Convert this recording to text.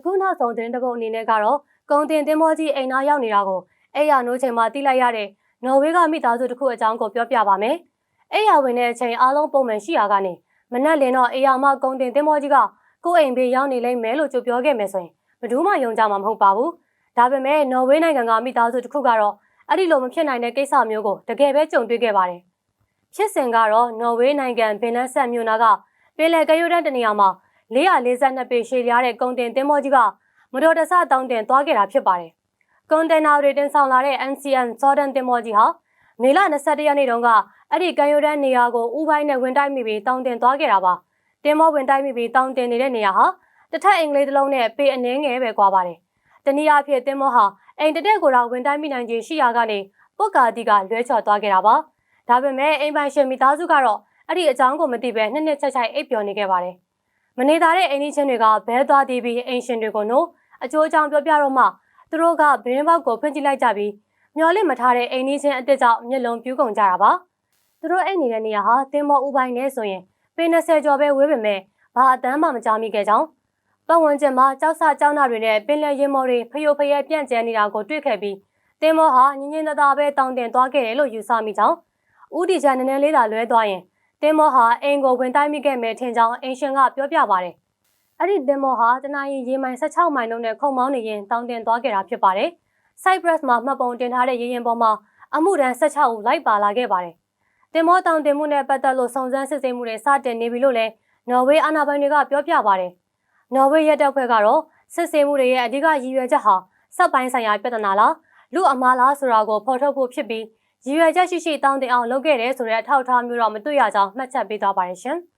အခုနောက်ဆုံးသတင်းတစ်ပုဒ်အနေနဲ့ကတော့ကုံတင်တင်မောကြီးအိမ်သားရောက်နေတာကိုအဲ့ရနိုးချိန်မှာတိလိုက်ရတဲ့နော်ဝေးကမိသားစုတစ်ခုအကြောင်းကိုပြောပြပါမယ်။အဲ့ရဝင်တဲ့အချိန်အားလုံးပုံမှန်ရှိရာကနေမနက်လင်းတော့အေယာမကုံတင်တင်မောကြီးကကိုယ့်အိမ်ဘေးရောက်နေလိမ့်မယ်လို့ကြိုပြောခဲ့မယ်ဆိုရင်ဘယ်သူမှယုံကြမှာမဟုတ်ပါဘူး။ဒါပေမဲ့နော်ဝေးနိုင်ငံကမိသားစုတစ်ခုကတော့အဲ့ဒီလိုမဖြစ်နိုင်တဲ့ကိစ္စမျိုးကိုတကယ်ပဲကြုံတွေ့ခဲ့ပါတယ်။ဖြစ်စဉ်ကတော့နော်ဝေးနိုင်ငံဘင်နက်ဆက်မြို့နာကပင်လယ်ကရွတ်တန်းတနေရာမှာ 442ပေရှည်လျားတဲ့ကုံတင်တင်မောကြီးကမတော်တဆတောင်းတင်သွားခဲ့တာဖြစ်ပါတယ်။ကွန်တိန်နာတွေတင်ဆောင်လာတဲ့ NCN Jordan တင်မောကြီးဟာမေလ21ရက်နေ့တုန်းကအဲ့ဒီကရွတ်တန်းနေရာကိုဥပိုင်းနဲ့ဝင်တိုက်မိပြီးတောင်းတင်သွားခဲ့တာပါ။တင်မောဝင်တိုက်မိပြီးတောင်းတင်နေတဲ့နေရာဟာတစ်ထပ်အင်္ဂလိပ်တစ်လုံးနဲ့ပေအနှဲငယ်ပဲကွာပါတယ်။တနည်းအားဖြင့်တင်မောဟာအိမ်တက်တဲ့ကိုယ်တော်ဝင်တိုက်မိနိုင်ခြင်းရှိရာကနေပုတ်ကာတီကလွဲချော်သွားခဲ့တာပါ။ဒါပေမဲ့အိမ်ပိုင်ရှင်မိသားစုကတော့အဲ့ဒီအကြောင်းကိုမသိဘဲနှစ်နှစ်ချက်ချိုက်အိပ်ပျော်နေခဲ့ပါတယ်။ မနေသားတဲ့အိမ်ချင်းတွေကဘဲသွားတီးပြီးအိမ်ရှင်တွေကိုနို့အကျိုးအကြောင်းပြောပြတော့မှသူတို့ကဘင်းဘောက်ကိုဖွင့်ကြည့်လိုက်ကြပြီးမျောလင့်မထားတဲ့အိမ်ချင်းအစ်စ်ကြောင့်မျက်လုံးပြူးကုန်ကြတာပါ။သူတို့အိမ်နေတဲ့နေရာဟာတင်မောဥပိုင်းနဲ့ဆိုရင်ပေ20ကျော်ပဲဝေးပေမဲ့ဘာအတန်းမှမကြားမိခဲ့ကြောင်းပတ်ဝန်းကျင်မှာကြောက်ဆကြောက်နာတွေနဲ့ပင်လယ်ရင်မော်တွေဖျို့ဖျဲပြန့်ကျဲနေတာကိုတွေ့ခဲ့ပြီးတင်မောဟာညင်ညင်သာသာပဲတောင်းတင်သွားခဲ့တယ်လို့ယူဆမိကြောင်းဦးဒီချန်နည်းနည်းလေးသာလွဲသွားရင် တင်မောဟာအိမ်ကိုဝင်တိုက်မိခဲ့မယ်ထင်ကြောင်းအင်ရှင်ကပြောပြပါတယ်။အဲ့ဒီတင်မောဟာတနင်္လာရီရေမိုင်16မိုင်လုံးနဲ့ခုံမောင်းနေရင်တောင်းတင်သွားခဲ့တာဖြစ်ပါတယ်။ Cyprus မှာမှတ်ပုံတင်ထားတဲ့ရေရင်ပေါ်မှာအမှုတန်း16ဦးလိုက်ပါလာခဲ့ပါတယ်။တင်မောတောင်းတင်မှုနဲ့ပတ်သက်လို့စုံစမ်းစစ်ဆေးမှုတွေစတင်နေပြီလို့လည်းနော်ဝေးအာဏာပိုင်တွေကပြောပြပါတယ်။နော်ဝေးရဲတပ်ဖွဲ့ကတော့စစ်ဆေးမှုတွေရဲ့အဓိကရည်ရွယ်ချက်ဟာစက်ပိုင်းဆိုင်ရာပြဿနာလားလူအမားလားဆိုတာကိုဖော်ထုတ်ဖို့ဖြစ်ပြီး ရည်ရွယ်ချက်ရှိရှိတောင်းတင်အောင်လုပ်ခဲ့တယ်ဆိုတဲ့အထောက်အထားမျိုးတော့မတွေ့ရကြောင်းမှတ်ချက်ပေးသွားပါတယ်ရှင်။